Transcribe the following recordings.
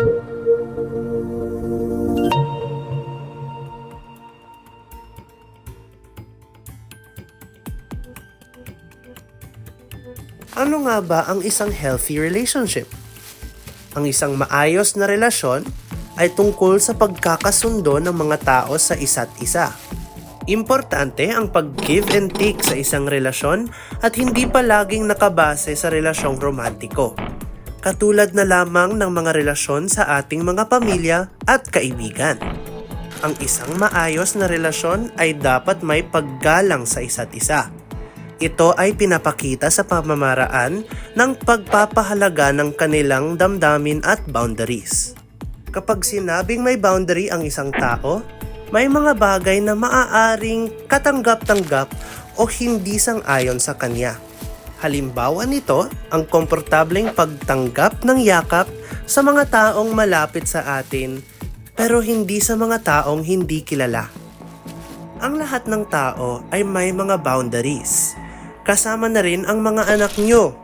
Ano nga ba ang isang healthy relationship? Ang isang maayos na relasyon ay tungkol sa pagkakasundo ng mga tao sa isa't isa. Importante ang pag-give and take sa isang relasyon at hindi palaging nakabase sa relasyong romantiko. Katulad na lamang ng mga relasyon sa ating mga pamilya at kaibigan. Ang isang maayos na relasyon ay dapat may paggalang sa isa't isa. Ito ay pinapakita sa pamamaraan ng pagpapahalaga ng kanilang damdamin at boundaries. Kapag sinabing may boundary ang isang tao, may mga bagay na maaaring katanggap-tanggap o hindi sang-ayon sa kanya. Halimbawa nito, ang komportableng pagtanggap ng yakap sa mga taong malapit sa atin pero hindi sa mga taong hindi kilala. Ang lahat ng tao ay may mga boundaries. Kasama na rin ang mga anak nyo.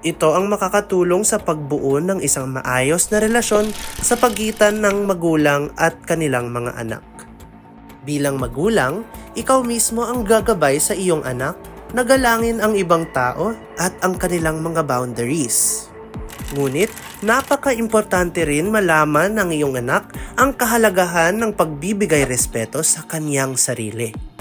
Ito ang makakatulong sa pagbuo ng isang maayos na relasyon sa pagitan ng magulang at kanilang mga anak. Bilang magulang, ikaw mismo ang gagabay sa iyong anak na galangin ang ibang tao at ang kanilang mga boundaries. Ngunit, napaka-importante rin malaman ng iyong anak ang kahalagahan ng pagbibigay respeto sa kanyang sarili.